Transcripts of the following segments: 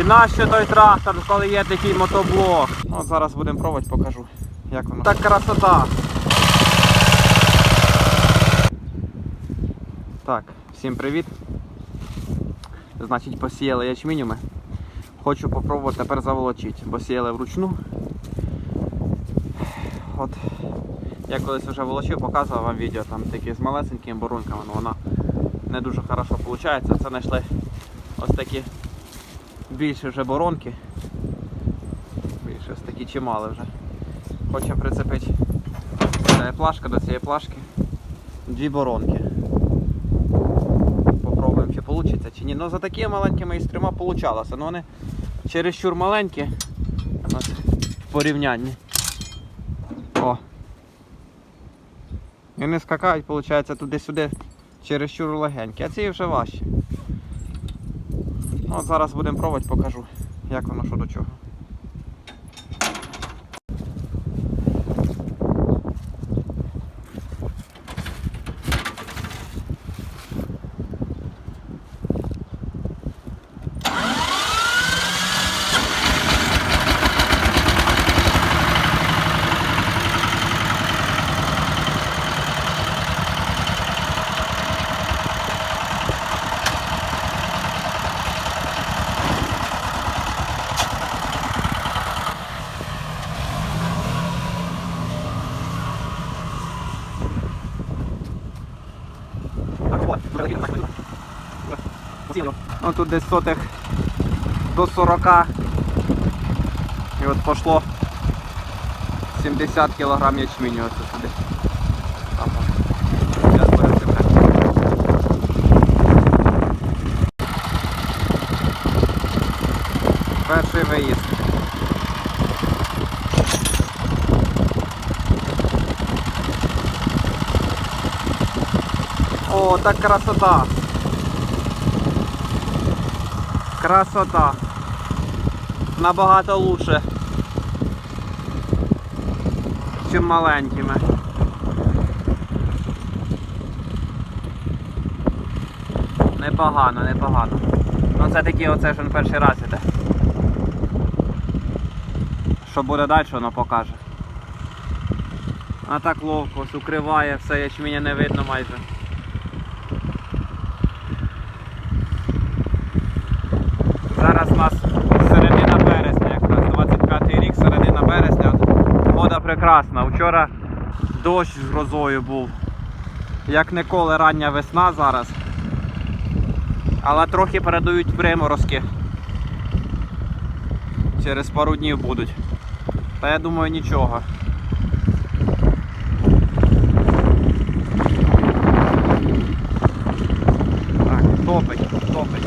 І нащо той трактор, коли є такий мотоблок? Ну, от зараз будемо пробувати, покажу, як воно. Так красота. Так, всім привіт. Значить, посіяли ячменю ми. Хочу попробувати тепер заволочити, бо сіяли вручну. От я колись вже волочив, показував вам відео там такі з малесенькими бурунками, але вона не дуже хорошо виходить. Це знайшли ось такі більші вже боронки. Більше такі чимали вже. Хочу прицепити плашка до цієї плашки. Дві боронки. Попробуємо, чи вийде, чи ні. Ну за такими маленькими трьома вийшло. Ну вони чересчур маленькі. От, в порівнянні. О. Вони скакають, виходить, туди-сюди чересчур легенькі, а ці вже важчі. Ну, зараз будемо пробувати, покажу, як воно що до чого. Ну тут десь сотих до 40. І от пошло 70 кг ячменю оце сюди. Перший виїзд. О, так красота. Красота. Набагато лучше. Чим маленькими. Непогано, непогано. Ну це такі оце ж він перший раз іде. Що буде далі, воно покаже. А так ловко, укриває, все ячменя не видно майже. Прекрасна. Вчора дощ з грозою був. Як ніколи рання весна зараз. Але трохи передають приморозки. Через пару днів будуть. Та я думаю нічого. Так, топить, топить.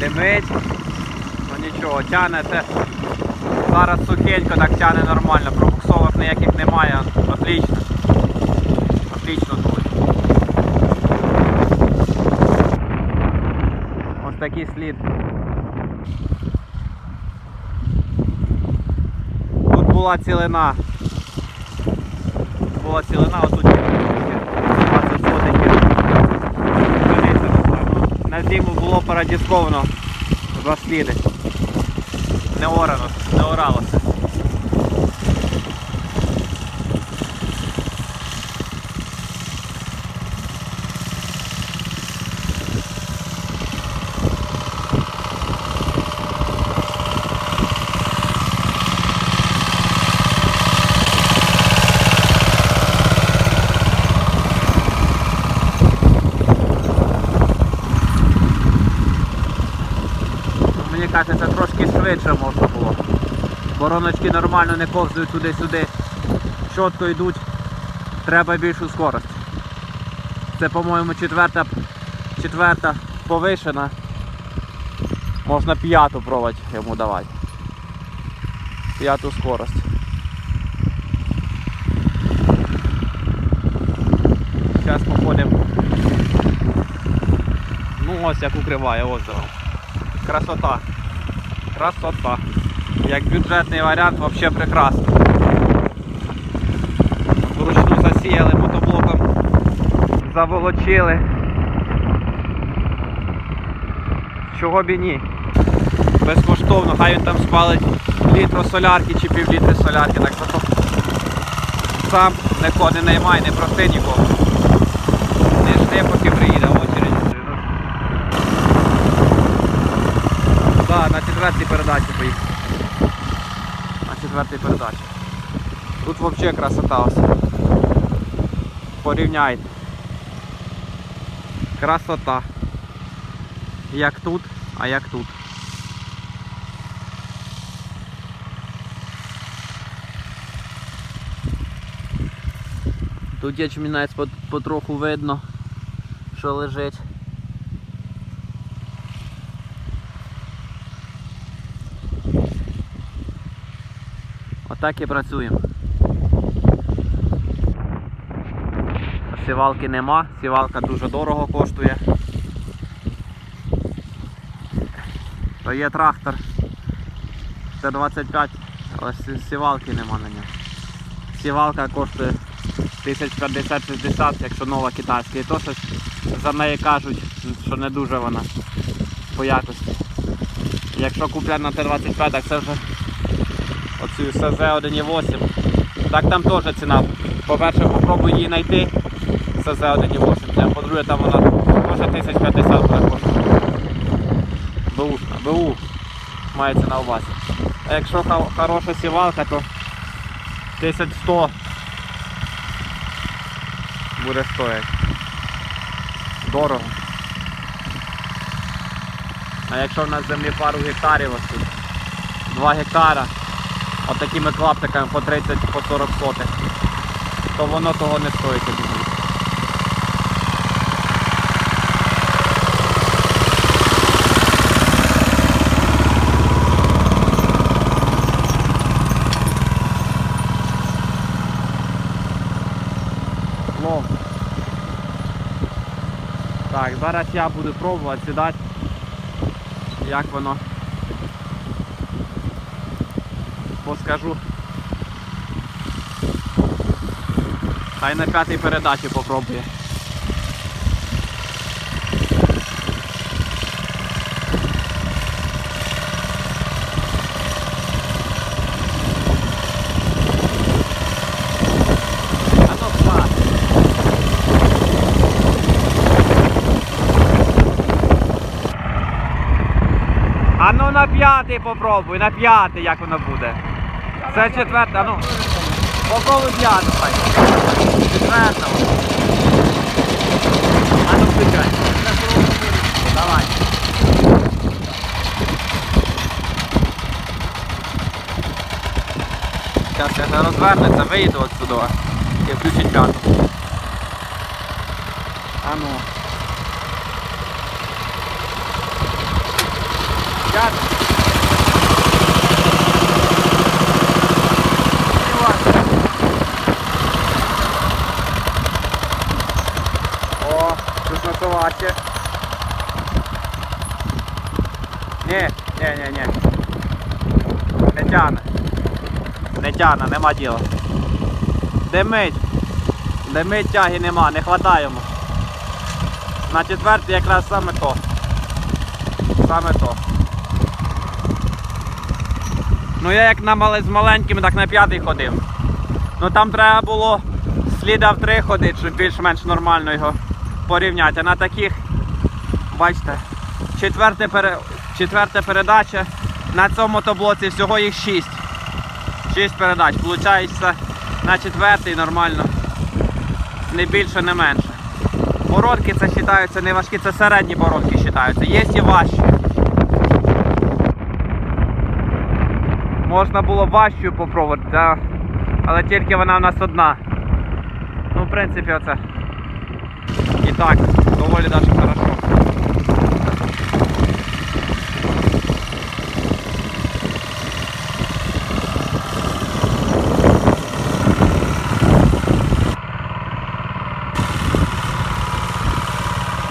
Димить. Нічого, тяне це. Зараз сухенько так тяне нормально, пробуксовок ніяких немає. Отлично. Отлично тут. Ось такий слід. Тут була цілина. Була цілина, отут 20 сотиків. На зиму було парадісковано два сліди. Не орано, не оралося. Кажеться, трошки швидше можна було. Бороночки нормально не ковзують туди-сюди. Чітко йдуть. Треба більшу скорость. Це, по-моєму, четверта, четверта повишена. Можна п'яту пробувати йому давати. П'яту скорость. Зараз походимо. Ну ось як укриває озеро. Красота. Красота. Як бюджетний варіант, взагалі прекрасно. Вручну засіяли мотоблоком, заволочили. чого б і ні. Безкоштовно, хай він там спалить літру солярки чи півлітри солярки, так що сам не, не наймай, не проси нікого. Не жди, поки приїде в очередь. На четвертій передачі поїхав. На четвертій передачі. Тут взагалі красота ось. Порівняйте. Красота. Як тут, а як тут. Тут ячмінець пот- потроху видно, що лежить. Отак і працюємо. Сівалки нема, сівалка дуже дорого коштує. То є трактор. Т-25, але сівалки нема на ньому. Сівалка коштує 1050-60, якщо нова китайська. І то щось за неї кажуть, що не дуже вона по якості. Якщо купляти на Т-25, так це вже оцю СЗ 1.8. Так там теж ціна. По-перше, попробуй її знайти. СЗ 1.8, а по-друге, там вона може 1050 буде. БУшна, БУ мається на увазі. А якщо хороша сівалка, то 1100 буде стоїти. Дорого. А якщо в нас землі пару гектарів ось тут, 2 гектара, отакими клаптиками по 30 по 40 сотих, то воно того не стоїть я Так, зараз я буду пробувати сідати, як воно. Поскажу. Хай на п'ятій передачі попробує. Ну. А ну на п'ятий попробуй, на п'ятий як воно буде. Це четверте, а ну. Попробуй п'яту хай. Четверта. А ну включай. Давай. Зараз я розвернеться, вийду отсюди і включить п'яту. А ну. П'яту. Тут. Ні, ні, ні, ні. Не тяне. Не тяне, нема діла. Димить. Димить тяги нема, не хватає йому. На четвертий якраз саме то. Саме то. Ну я як на з маленькими, так на п'ятий ходив. Ну там треба було сліда в три ходити, щоб більш-менш нормально його порівняти. На таких, бачите, четверте, пере... передача. На цьому мотоблоці всього їх 6. 6 передач. Получається на четвертий нормально. Не більше, не менше. Бородки це вважаються не важкі, це середні бородки вважаються. Є і важчі. Можна було важчою попробувати, але тільки вона в нас одна. Ну, в принципі, оце. І так, доволі навіть хорошо.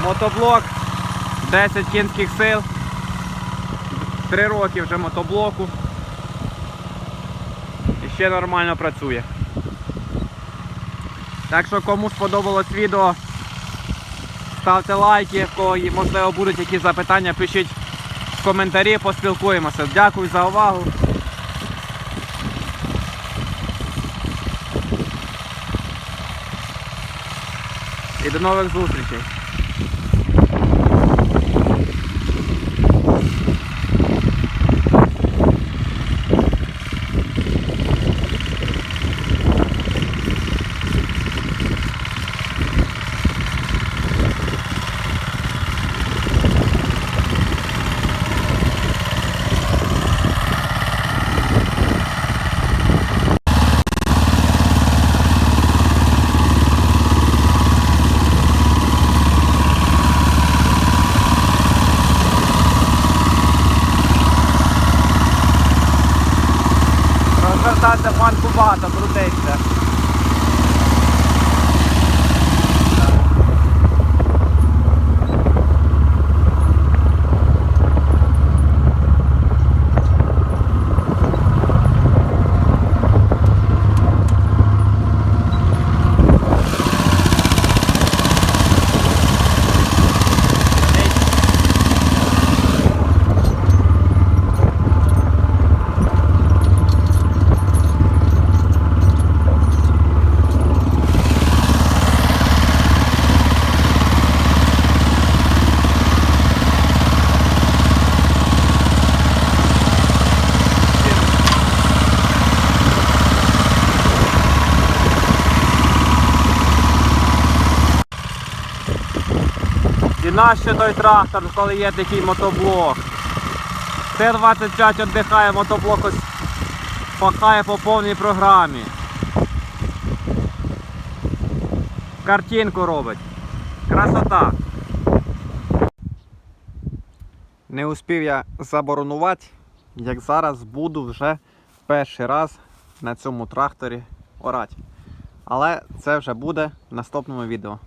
Мотоблок 10 кінських сил. 3 роки вже мотоблоку. І ще нормально працює. Так що кому сподобалось відео, ставте лайки, в кого можливо будуть якісь запитання, пишіть в коментарі, поспілкуємося. Дякую за увагу. І до нових зустрічей. Багато, крутиться. Нащо той трактор, коли є такий мотоблок? Т-25 віддихає, мотоблок ось пахає по повній програмі. Картинку робить. Красота. Не успів я заборонувати, як зараз буду вже перший раз на цьому тракторі орати. Але це вже буде в наступному відео.